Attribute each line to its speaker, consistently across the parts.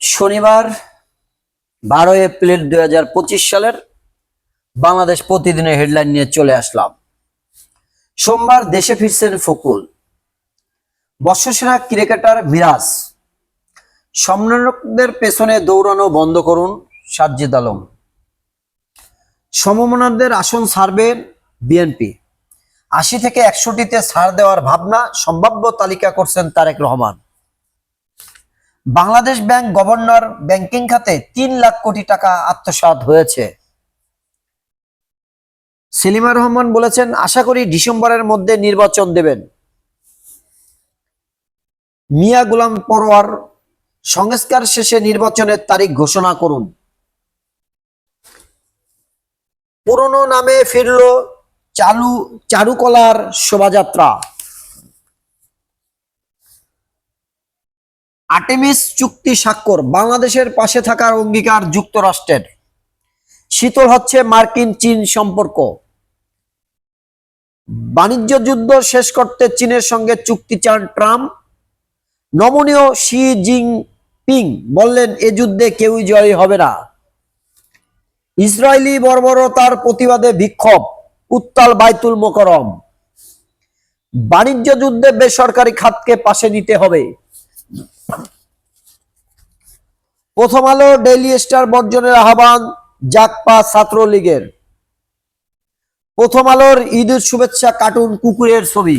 Speaker 1: শনিবার বারো এপ্রিল দুই হাজার পঁচিশ সালের বাংলাদেশ প্রতিদিনের হেডলাইন নিয়ে চলে আসলাম। সোমবার দেশে ফিরছেন ফকুল। বর্ষসেরা ক্রিকেটার মিরাজ। সম্মানকদের পেছনে দৌড়ানো বন্ধ করুন সাজ্জিদ আলম। সমমনাদের আসন ছাড়বেন বিএনপি। আশি থেকে একশোটিতে ছাড় দেওয়ার ভাবনা, সম্ভাব্য তালিকা করছেন Tarek Rahman. Bangladesh bank governor banking খাতে তিন লাখ কোটি টাকা আত্মসাৎ হয়েছে। সেলিমা রহমান বলেছেন, আশা করি ডিসেম্বরের মধ্যে নির্বাচন দেবেন। মিয়া গোলাম পরোয়ার, সংস্কার শেষে নির্বাচনের তারিখ ঘোষণা করুন। পুরনো নামে ফিরল চালু চারুকলার শোভাযাত্রা। আর্টেমিস চুক্তি স্বাক্ষর বাংলাদেশের পাশে থাকার অঙ্গীকার যুক্তরাষ্ট্রের। শীতল হচ্ছে মার্কিন চীন সম্পর্ক। বাণিজ্য যুদ্ধ শেষ করতে চীনের সঙ্গে চুক্তি চান ট্রাম্প। নমনীয় শি জিং পিং বললেন, এ যুদ্ধে কেউই জয়ী হবে না। ইসরায়েলি বর্বরতার প্রতিবাদে বিক্ষোভ, উত্তাল বাইতুল মোকরম বাণিজ্য যুদ্ধে বেসরকারি খাতকে পাশে নিতে হবে। প্রথম আলো ডেইলি স্টার বর্জনের আহ্বান জাকপা ছাত্রলীগের। প্রথম আলোর ঈদের শুভেচ্ছা কার্টুন কুকুরের ছবি।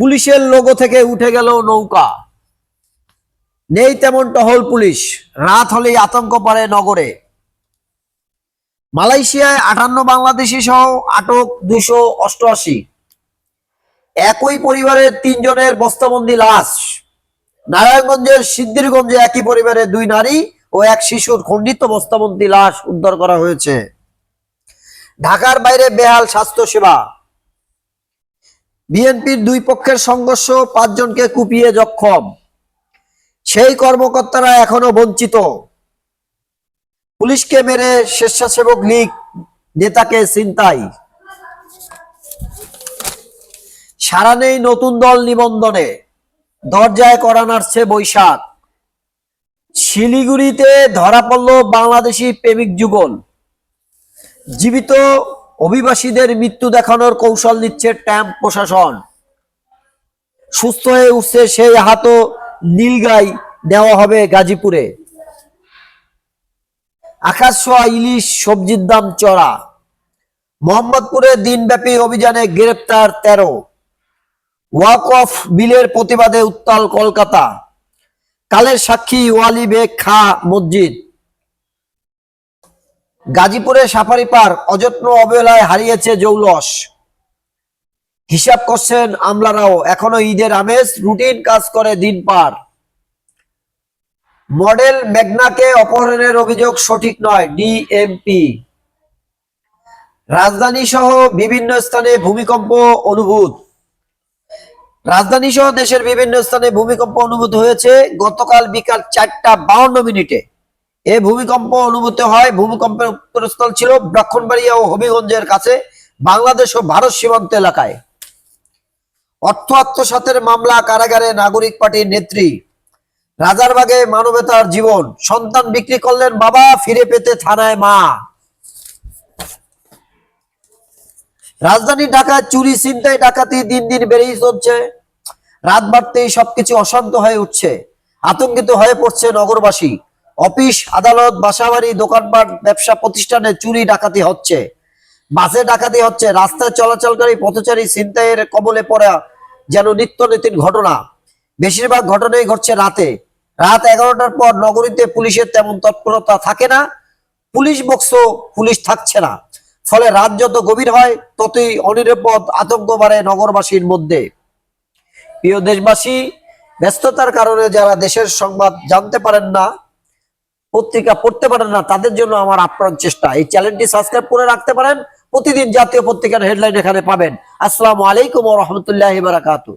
Speaker 1: পুলিশের লোগো থেকে উঠে গেল নৌকা। নেই তেমন টহল পুলিশ, রাত হলেই আতঙ্ক পড়ে নগরে। মালয়েশিয়ায় আটান্ন বাংলাদেশি সহ আটক দুশো অষ্টআশি। একই পরিবারের তিনজনের বস্তাবন্দি লাশ। নারায়ণগঞ্জের সিদ্ধিরগঞ্জে একই পরিবারের দুই নারী ও এক শিশুর খণ্ডিত বস্তাবন্দি লাশ উদ্ধার করা হয়েছে। ঢাকার বাইরে বেহাল স্বাস্থ্য সেবা বিএনপির দুই পক্ষের সংঘর্ষ পাঁচজনকে কুপিয়ে জখম। সেই কর্মকর্তারা এখনও বঞ্চিত। পুলিশকে মেরে স্বেচ্ছাসেবক লীগ নেতাকে চিন্তাই সারা নেই নতুন দল নিবন্ধনে। দরজায় করা নাড়ছে বৈশাখ। শিলিগুড়িতে ধরা পড়ল বাংলাদেশি প্রেমিক যুগল। জীবিত অভিবাসীদের মৃত্যু দেখানোর কৌশল নিচ্ছে ট্যাম্প প্রশাসন। সুস্থ হয়ে উঠছে সেই হাত নীলগাই দেওয়া হবে গাজীপুরে। আকাশ ইলিশ, সবজির দাম চড়া। মোহাম্মদপুরে দিনব্যাপী অভিযানে গ্রেপ্তার তেরো। ওয়াক অফ বিলের প্রতিবাদে উত্তাল কলকাতা। কালের সাক্ষী ওয়ালি বেগ খা মসজিদ। গাজীপুরে সাফারি পার্ক অযত্ন অবহেলায় হারিয়েছে জৌলস। হিসাব করছেন আমলারাও, এখনও ঈদের আমেজ, রুটিন কাজ করে দিন পার। মডেল মেঘনাকে অপহরণের অভিযোগ সঠিক নয়, ডিএমপি। রাজধানী সহ বিভিন্ন স্থানে ভূমিকম্প, অনুভূত। রাজধানী সহ দেশের বিভিন্ন স্থানে ভূমিকম্প অনুভূত হয়েছে। গতকাল বিকাল চারটা বাউন্ন মিনিটে এ ভূমিকম্প অনুভূত হয়। ভূমিকম্পের উত্তরস্থল ছিল ব্রাক্ষণবাড়িয়া ও হবিগঞ্জের কাছে, বাংলাদেশ ও ভারত সীমান্ত এলাকায়। অর্থ আত্মসাতের মামলা, কারাগারে নাগরিক পার্টির নেত্রী। রাজারবাগে মানবতার জীবন, সন্তান বিক্রি করলেন বাবা, ফিরে পেতে থানায় মা। রাজধানী ঢাকায় চুরি চিন্তায় ডাকাতি দিন দিন বেড়েই চলছে। রাত বাড়তেই সবকিছু অশান্ত হয়ে উঠছে। আতঙ্কিত হয়ে পড়ছে নগরবাসী। অফিস, আদালত, বাসাবাড়ি, দোকানপাট, ব্যবসা প্রতিষ্ঠানে চুরি, ডাকাতি হচ্ছে। বাসে ডাকাতি হচ্ছে, রাস্তায় চলাচলকারী, পথচারী ছিনতাইয়ের কবলে পড়া যেন নিত্য নৈতিক ঘটনা। বেশিরভাগ ঘটনাই ঘটছে রাতে। রাত এগারোটার পর নগরীতে পুলিশের তেমন তৎপরতা থাকে না। পুলিশ বক্স পুলিশ থাকছে না। ফলে রাত যত গভীর হয়, ততই অনিরাপদ আতঙ্ক বাড়ে নগরবাসীর মধ্যে। প্রিয় দেশবাসী, ব্যস্ততার কারণে যারা দেশের সংবাদ জানতে পারেন না, পত্রিকা পড়তে পারেন না, তাদের জন্য আমার আপ্রাণ চেষ্টা। এই চ্যানেলটি সাবস্ক্রাইব করে রাখতে পারেন। প্রতিদিন জাতীয় পত্রিকার হেডলাইন এখানে পাবেন। আসসালামু আলাইকুম রহমতুল্লাহ বারাকাতু